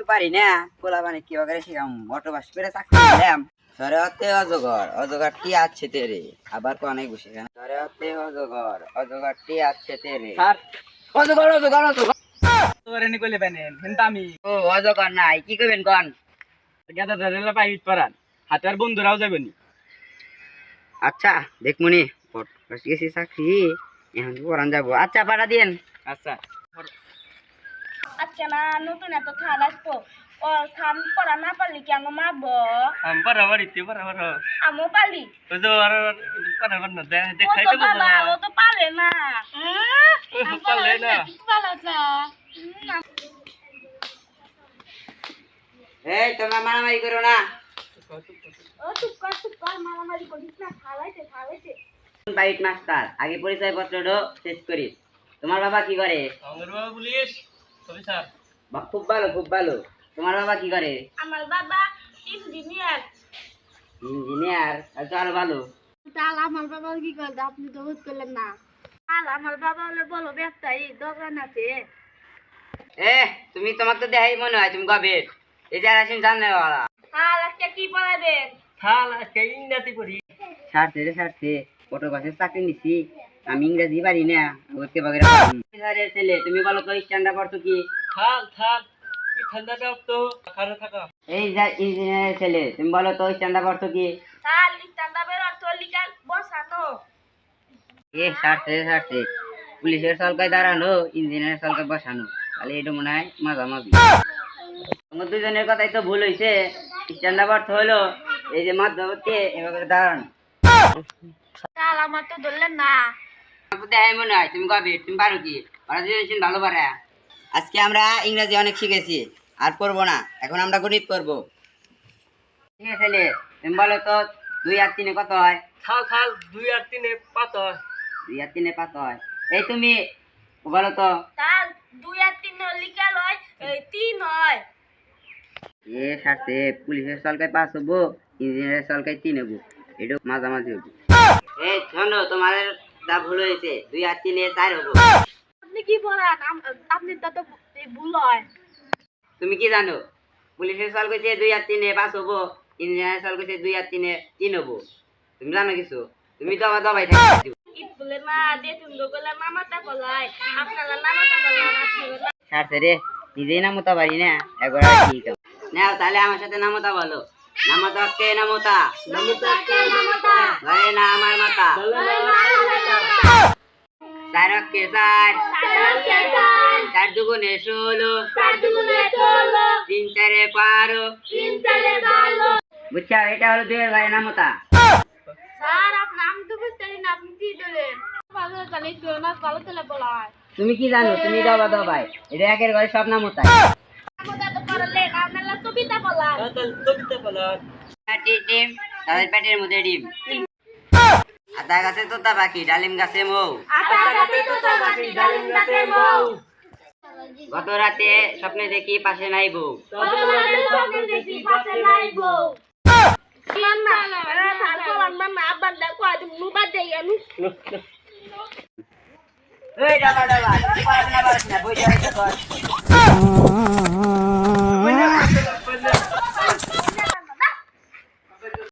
কিছু পারি না? পোলা মানে কি করে শিখাম অটো বাস করে চাকরি দিলাম সরে হতে অজগর অজগর আছে তেরে। আবার তো অনেক বসে কেন সরে হতে অজগর অজগর আছে তেরে। অজগর অজগর অজগর। তোর এনে কইলে বেনেন হেনতা আমি। ও অজগর নাই কি কন? গাদা ধরে পাইট পারান হাতে আর বন্ধুরাও যাবেনি আচ্ছা দেখমনি গেছি চাকরি এখন পড়ান যাব। আচ্ছা পাঠা দিন আচ্ছা। আজকে না নতুন এত খান আসব। ও খান পড়া না পারলি কি আমি মারবো? আম বরাবর ইতে বরাবর আমিও পারলি? ওই যে আর বরাবর না দেখাই তো তো বাবা ও তো পারে না। পারলে না। এই তোমরা মারামারি করো না। ও চুপ কর চুপ কর মারামারি করিস না। খাওয়াইছে খাওয়াইছে বাইট মাস্টার আগে পরিচয় পত্রটা শেষ করি তোমার বাবা কি করে? আমার বাবা পুলিশ। খুব ভালো খুব ভালো। তোমার বাবা কি করে? আমার বাবা ইঞ্জিনিয়ার ইঞ্জিনিয়ার তো আরও ভালো। তাহলে আমার বাবা কি আপনি তো করলেন না। আর আমার বাবা হলে বলো ব্যবসায়ী দোকান আছে। এ তুমি তোমাকে তো দেখাই মনে হয় তুমি কবে? এই যে আসেন জানলে বাবা আর আজকে কি পড়াবেন? থাল আজকে ইংরাজি পড়ি। ছাড়ছে রে ছাড়ছে অটো বাসের চাকরি নিছি। আমি ইংরেজি পারি না ওকে বাগের ছেলে তুমি বলো তো স্ট্যান্ডার্ড পড়তো কি? থাল থাল এই ঠান্ডাটা তো খারাপ থাকা। এই যে ইঞ্জিনিয়ার ছেলে তুমি বলো তো স্ট্যান্ডার্ড পড়তো কি? তার লিখতান্দাবের অর্থ লিখা বসানো। এ ছাড়ছে ছাড়ছে পুলিশের সলকায় দাঁড়ানো ইঞ্জিনিয়ার সলকায় বসানো। তাহলে এটা মনে হয় মাঝামাঝি। তোমার দুজনের কথাই তো ভুল হয়েছে স্ট্যান্ডার্ড অর্থ হলো এই যে মধ্যবর্তী এভাবে দাঁড়ানো। কাল আমার তো ধরলেন না। আমার মনে হয় তুমি কবে? তুমি পারো কি? ওরা ভালো পারে। আজকে আমরা ইংরেজি অনেক শিখেছি আর পড়ব না। এখন আমরা গণিত করব। ঠিক আছে ছেলে তুমি বলো তো দুই আর তিনে কত হয়? দুই আর তিনে পাতর দুই আর তিনে কত হয়। এই তুমি বলো তো। তার দুই আর তিন লিখা লয় এই তিন হয়। এ সাথে পুলিশের সলকায় পাঁচ হব ইঞ্জিনিয়ারের তিন হব। এটা মাঝামাঝি হব। এই শোনো তোমার যা ভুল হয়েছে। দুই আর তিনে চার হব। আপনি কি আম- আপনি তা তো ভুল হয়। তুমি কি জানো? পুলিশের সল কইছে দুই আর তিনে পাঁচ হব। ইঞ্জিনিয়ারের সল কইছে দুই আর তিনে তিন হব। তুমি জানো কিছু? তুমি তো আবার দবাই থাকি। বলে না দিয়ে তুমি গেলে মামাটা বলাই। আপনারা বলান আপনারা ছাড়ছে রে নিজেই নামতা পারি না। একবার কি কাম। নাও তাহলে আমার সাথে নামতা বলো। নামতা কে নামতা? ঘরে না আমার মাতা। চার চার চার দুগুণে ষোলো। তিন চারে বারো। বুঝছা এটা হলো দুয়ের ঘরে নামতা। স্যার আপনার আমি তো বুঝতে পারি না আপনি কি দিলেন ভালো তাহলে একটু না ভালো তাহলে বলাই তুমি কি জানো? তুমি দবা দবাই এটা একের ঘরে সব নাম ডিম তাদের পেটের মধ্যে ডিম। আদা গাছে তোতা পাখি ডালিম গাছে মৌ। গত রাতে স্বপ্নে দেখি পাশে নাই বউ। এই ডাবা ডাবা না বই